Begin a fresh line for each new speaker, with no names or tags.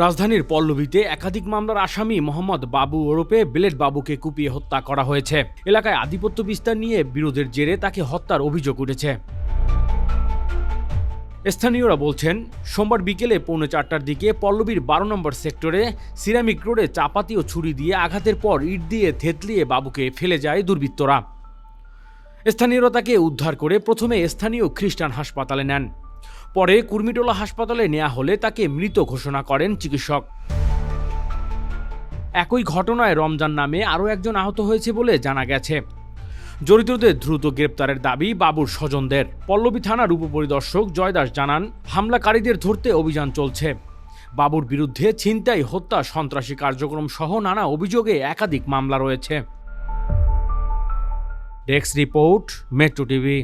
রাজধানীর পল্লবীতে একাধিক মামলার আসামি মোহাম্মদ বাবু ওরফে বেলেট বাবুকে কুপিয়ে হত্যা করা হয়েছে। এলাকায় আধিপত্য বিস্তার নিয়ে বিরোধের জেরে তাকে হত্যার অভিযোগ উঠেছে। স্থানীয়রা বলছেন, সোমবার বিকেলে পৌনে চারটার দিকে পল্লবীর বারো নম্বর সেক্টরে সিরামিক রোডে চাপাতি ও ছুরি দিয়ে আঘাতের পর ইট দিয়ে থেতলিয়ে বাবুকে ফেলে যায় দুর্বৃত্তরা। স্থানীয়রা তাকে উদ্ধার করে প্রথমে স্থানীয় খ্রিস্টান হাসপাতালে নেন। পরে কুর্মিটোলা হাসপাতালে নেওয়া হলে তাকে মৃত ঘোষণা করেন চিকিৎসক। একই ঘটনায় রমজান নামে আরও একজন আহত হয়েছে বলে জানা গেছে। জড়িতদের দ্রুত গ্রেপ্তারের দাবি বাবুর স্বজনদের। পল্লবী থানার উপপরিদর্শক জয়দাস জানান, হামলাকারীদের ধরতে অভিযান চলছে। বাবুর বিরুদ্ধে ছিনতাই, হত্যা, সন্ত্রাসী কার্যক্রম সহ নানা অভিযোগে একাধিক মামলা রয়েছে। Desk report, metro TV.